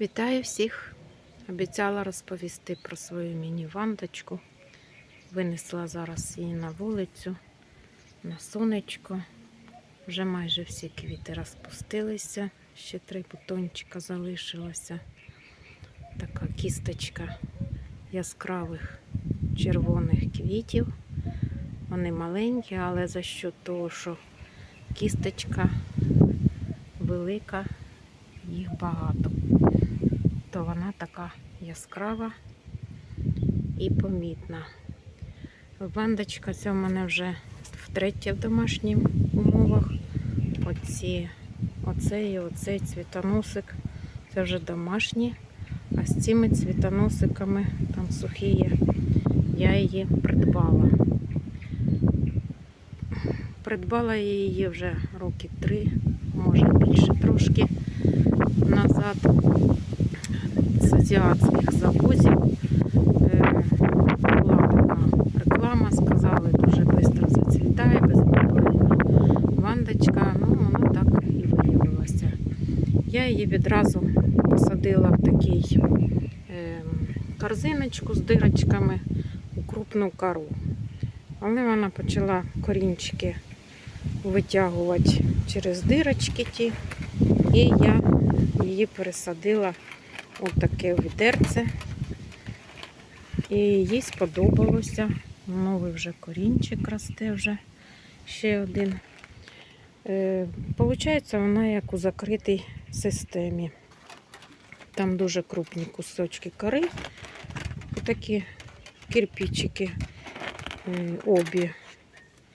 Вітаю всіх! Обіцяла розповісти про свою міні-вандочку. Винесла зараз її на вулицю, на сонечко. Вже майже всі квіти розпустилися, ще три бутончика залишилося. Така кісточка яскравих червоних квітів. Вони маленькі, але за що того, що кісточка велика, їх багато така яскрава і помітна. Вандочка ця в мене вже втретє в домашніх умовах. Оці, оцей і оцей цвітоносик це вже домашні. А з цими цвітоносиками, там сухі є, я її придбала. Придбала я її вже роки три, може більше трошки назад з азіатських завозів. Е, Була така реклама, сказали, дуже швидко зацвітає, без проблем. Вандочка, ну воно так і виявилося. Я її відразу посадила в такий е, корзиночку з дирочками у крупну кору. Але вона почала корінчики витягувати через дирочки ті, і я її пересадила у таке відерце. І їй сподобалося. Новий вже корінчик росте вже ще один. Е, Получається, вона як у закритій системі. Там дуже крупні кусочки кори, такі кирпичики е, обі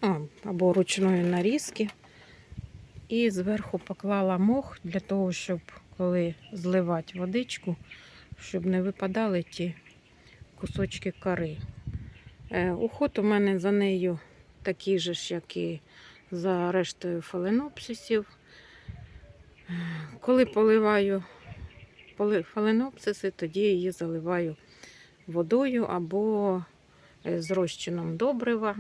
а, або ручної нарізки. І зверху поклала мох для того, щоб коли зливати водичку, щоб не випадали ті кусочки кори. Е, Уход у мене за нею такий же ж, як і за рештою фаленопсисів. Е, Коли поливаю фаленопсиси, тоді її заливаю водою або е, з розчином добрива.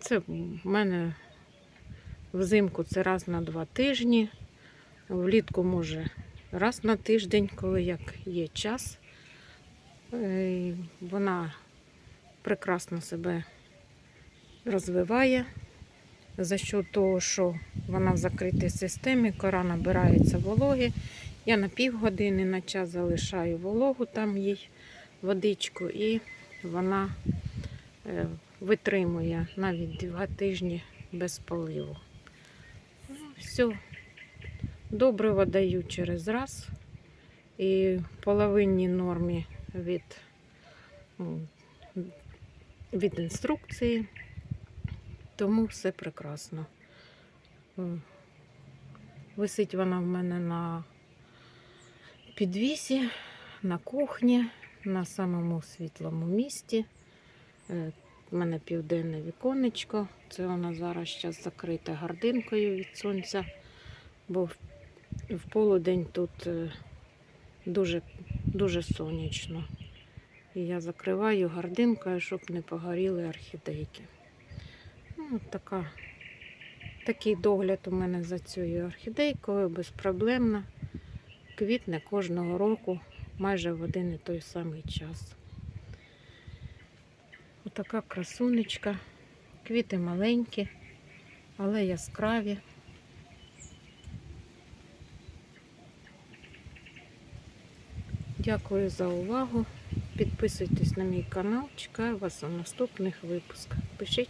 Це в мене взимку це раз на два тижні. Влітку може раз на тиждень, коли як є час. Е, Вона прекрасно себе розвиває. За що того, що вона в закритій системі, кора набирається вологи. Я на півгодини на час залишаю вологу, там їй водичку, і вона е, витримує навіть два тижні без поливу. Все. Добриво даю через раз. І в половинній нормі від, від інструкції. Тому все прекрасно. Висить вона в мене на підвісі, на кухні, на самому світлому місці. Е, У мене південне віконечко. Це вона зараз зараз закрита гардинкою від сонця, бо в, полудень тут е, дуже, дуже сонячно. І я закриваю гардинкою, щоб не погоріли орхідейки. Ну, от така, такий догляд у мене за цією орхідейкою безпроблемно. Квітне кожного року майже в один і той самий час. Отака красунечка. Квіти маленькі, але яскраві. Дякую за увагу. Підписуйтесь на мій канал. Чекаю вас у наступних випусках. Пишіть